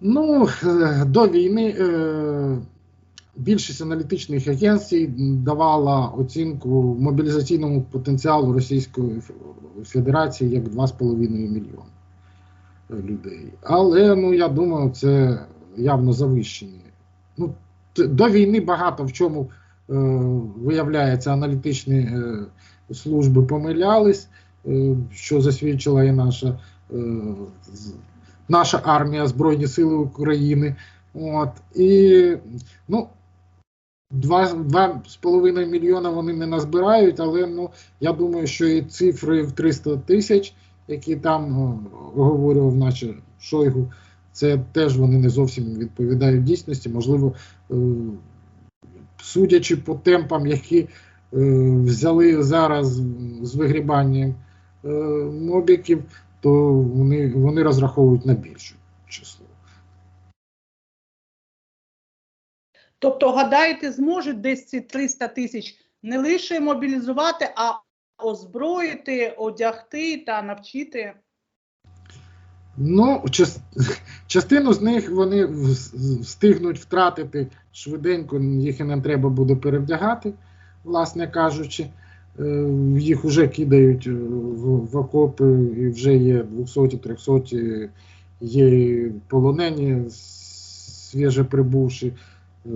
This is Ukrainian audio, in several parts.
Ну, е, до війни е, більшість аналітичних агенцій давала оцінку мобілізаційному потенціалу Російської Федерації як 2,5 мільйони е, людей. Але ну, я думаю, це явно завищені. Ну, до війни багато в чому виявляється, аналітичні служби помилялись, що засвідчила і наша. Наша армія, Збройні Сили України. От. І ну, два, два з половиною мільйона вони не назбирають, але ну, я думаю, що і цифри в 300 тисяч, які там оговорював наче Шойгу, це теж вони не зовсім відповідають дійсності. Можливо, е, судячи по темпам, які е, взяли зараз з вигрібанням е, мобіків, то вони, вони розраховують на більше число. Тобто, гадаєте, зможуть десь ці 300 тисяч не лише мобілізувати, а озброїти, одягти та навчити? Ну, частину з них вони встигнуть втратити швиденько, їх і не треба буде перевдягати, власне кажучи. Е, Їх вже кидають е, в, окопи, і вже є 200-300, є полонені, свіже прибувши. Е,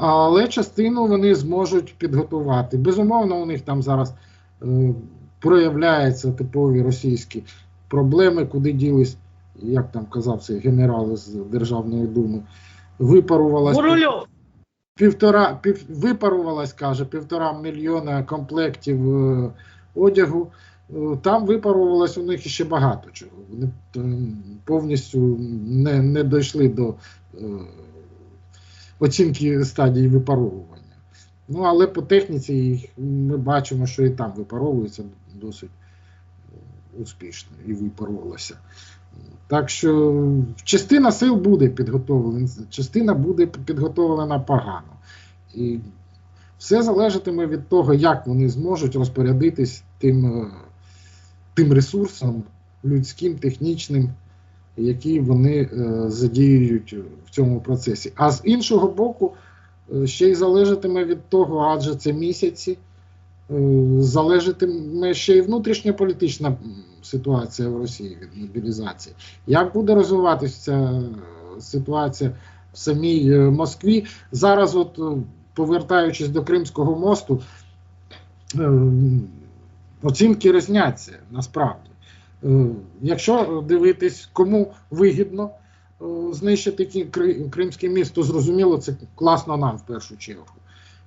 Але частину вони зможуть підготувати. Безумовно, у них там зараз проявляються типові російські проблеми, куди ділись, як там казав цей генерал з Державної думи, випарувалась півтора пів, випарувалась, каже, півтора мільйона комплектів е, одягу. Е, Там випарувалось у них ще багато чого. Вони е, повністю не, не дійшли до е, оцінки стадії випаровування. Ну, але по техніці їх ми бачимо, що і там випаровується досить е, успішно і випарувалося. Так що частина сил буде підготовлена, частина буде підготовлена погано. І все залежатиме від того, як вони зможуть розпорядитись тим, е, тим ресурсом людським, технічним, які вони е, задіюють в цьому процесі. А з іншого боку, е, ще й залежатиме від того, адже це місяці, залежатиме ще й внутрішньополітична ситуація в Росії від мобілізації. Як буде розвиватися ця е, ситуація в самій е, Москві? Зараз, от е, повертаючись до Кримського мосту, е, оцінки різняться насправді. Е, Якщо дивитись, кому вигідно е, знищити Кримське місто, зрозуміло, це класно нам в першу чергу.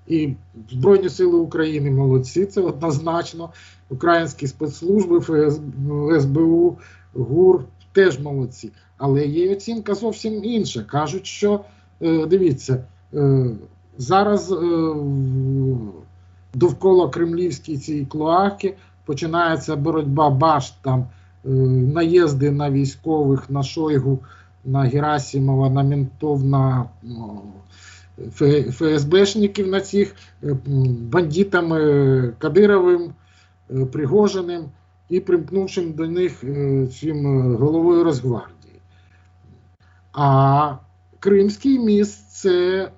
І Збройні Сили України молодці, це однозначно. Українські спецслужби, ФС, СБУ, ГУР теж молодці. Але є оцінка зовсім інша. Кажуть, що е, дивіться, е, зараз е, довкола кремлівській цій клоаки починається боротьба башт, там наїзди на військових, на Шойгу, на Герасимова, на ментов, на ну, Ф- ФСБшників на цих е, м, бандитами Кадировим, е, Пригожиним і примкнувшим до них е, цим е, головою Росгвардії. А Кримський міст це е,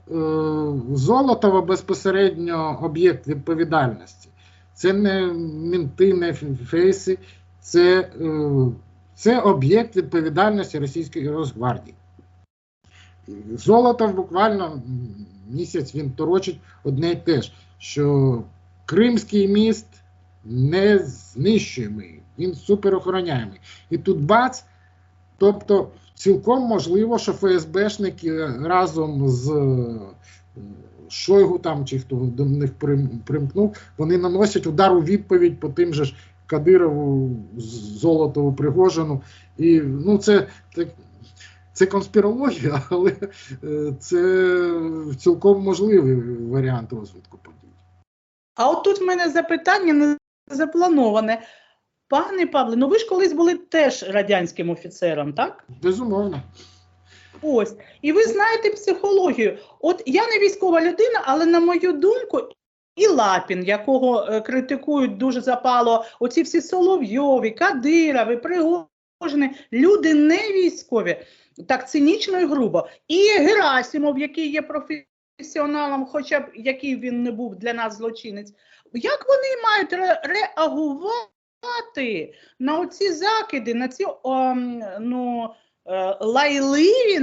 Золотово безпосередньо об'єкт відповідальності. Це не мінти, не фейси, це, е, це об'єкт відповідальності Російської Росгвардії. Золотов буквально місяць він торочить одне й те ж, що Кримський міст не знищуємий, він суперохороняємий. І тут бац, тобто цілком можливо, що ФСБшники разом з е, Шойгу там чи хто до них примкнув, вони наносять удар у відповідь по тим же ж Кадирову, Золотову, Пригожину. І ну, це, це, це конспірологія, але е, це цілком можливий варіант розвитку подій. А от тут в мене запитання не заплановане. Пане Павле, ну ви ж колись були теж радянським офіцером, так? Безумовно. Ось. І ви знаєте психологію. От я не військова людина, але на мою думку, і Лапін, якого е, критикують дуже запало, оці всі Соловйові, Кадирови, Пригожин, люди не військові, так цинічно і грубо. І Герасимов, який є професіоналом, хоча б який він не був для нас злочинець, як вони мають ре- реагувати на оці закиди, на ці ом, ну, е, лайливі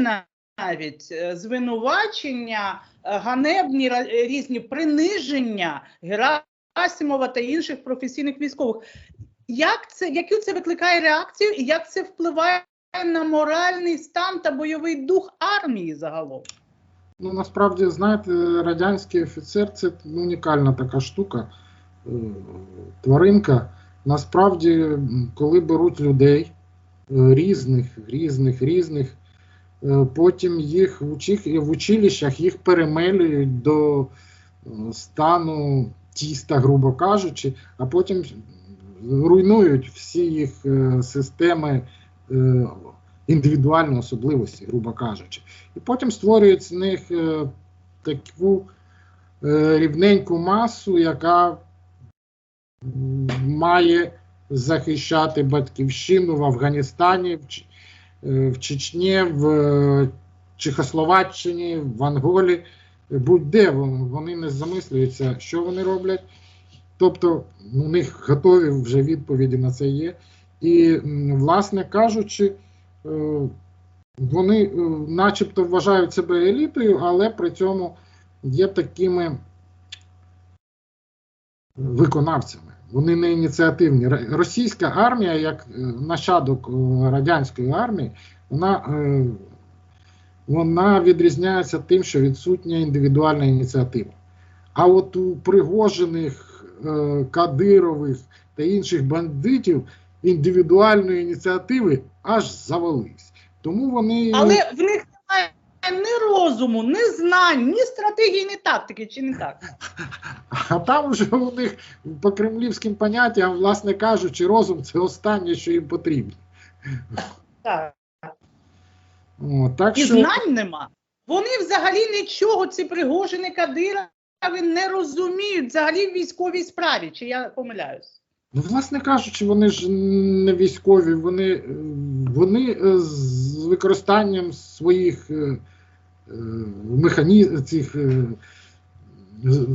навіть е, звинувачення, е, ганебні різні приниження Герасимова та інших професійних військових. Як це, яку це викликає реакцію і як це впливає на моральний стан та бойовий дух армії загалом? Ну, насправді, знаєте, радянський офіцер це унікальна така штука, е, тваринка. Насправді, коли беруть людей е, різних, різних, різних, е, потім їх в, училищах їх перемелюють до стану тіста, грубо кажучи, а потім руйнують всі їх системи індивідуальні особливості, грубо кажучи. І потім створюють з них е, таку е, рівненьку масу, яка має захищати батьківщину в Афганістані, в, е, Чечні, в е, Чехословаччині, в Анголі, будь-де вони не замислюються, що вони роблять. Тобто у них готові вже відповіді на це є. І, власне кажучи, е, вони е, начебто вважають себе елітою, але при цьому є такими виконавцями. Вони не ініціативні. Російська армія, як е, нащадок радянської армії, вона, вона відрізняється тим, що відсутня індивідуальна ініціатива. А от у Пригожиних, е, Кадирових та інших бандитів індивідуальної ініціативи аж завались. Тому вони Але в них немає ні розуму, ні знань, ні стратегії, ні тактики, чи не так? А там вже у них по кремлівським поняттям, власне кажучи, розум це останнє, що їм потрібно. Так. О, так І що, знань нема. Вони взагалі нічого, ці Пригожини Кадирови не розуміють взагалі в військовій справі, чи я помиляюсь? Ну, власне кажучи, вони ж не військові, вони, е, вони е, з використанням своїх е, механізмів, цих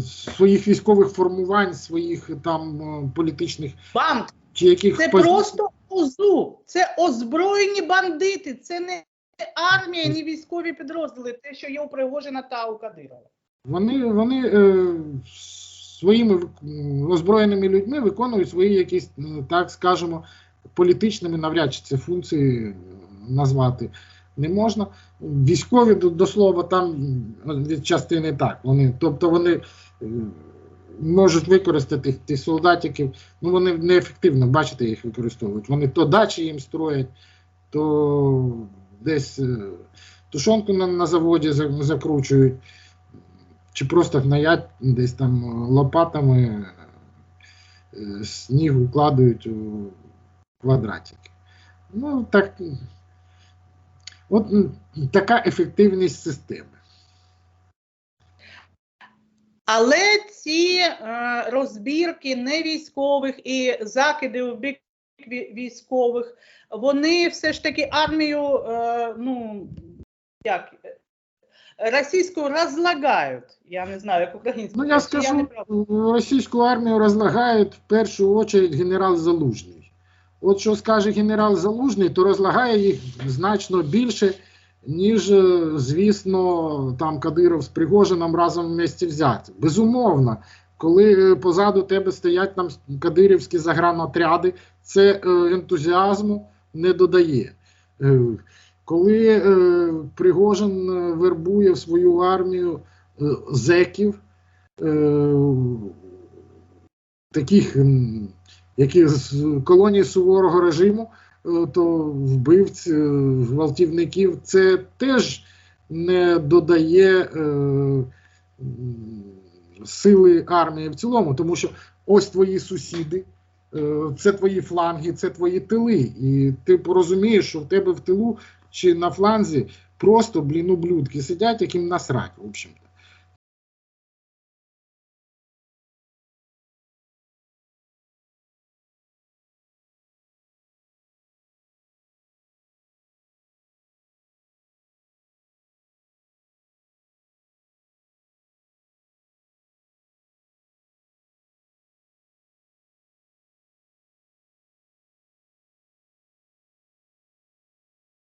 своїх військових формувань, своїх там політичних Банд чи яких це позицій. просто УЗУ, це озброєні бандити, це не армія, ні військові підрозділи, те, що є у Пригожина та у Кадирова. Вони, вони своїми озброєними людьми виконують свої якісь, так скажемо, політичними навряд чи це функції е, назвати не можна. Військові до, до слова там від частини так. Вони, тобто вони е, можуть використати тих солдатиків, ну вони неефективно, бачите, їх використовують. Вони то дачі їм строять, то десь е, тушонку на, на заводі закручують чи просто гноять десь там лопатами е, сніг укладують у квадратики. Ну, так. От така ефективність системи. Але ці е, розбірки не військових і закиди в бік військових, вони все ж таки армію, е, ну як російську розлагають. Я не знаю, як українською. Ну, я скажу, права? російську армію розлагають в першу очередь генерал Залужний. От що скаже генерал Залужний, то розлагає їх значно більше, ніж, е, звісно, там Кадиров з Пригожином разом в місті взяти. Безумовно, коли е, позаду тебе стоять там кадирівські загранотряди, це е, ентузіазму не додає. Коли е, Пригожин е, вербує в свою армію е, зеків, е, таких, які з колонії суворого режиму, е, то вбивць, е, гвалтівників, це теж не додає е, сили армії в цілому, тому що ось твої сусіди, е, це твої фланги, це твої тили. І ти порозумієш, що в тебе в тилу чи на фланзі просто блін ублюдки сидять, яким насрать, в общем-то.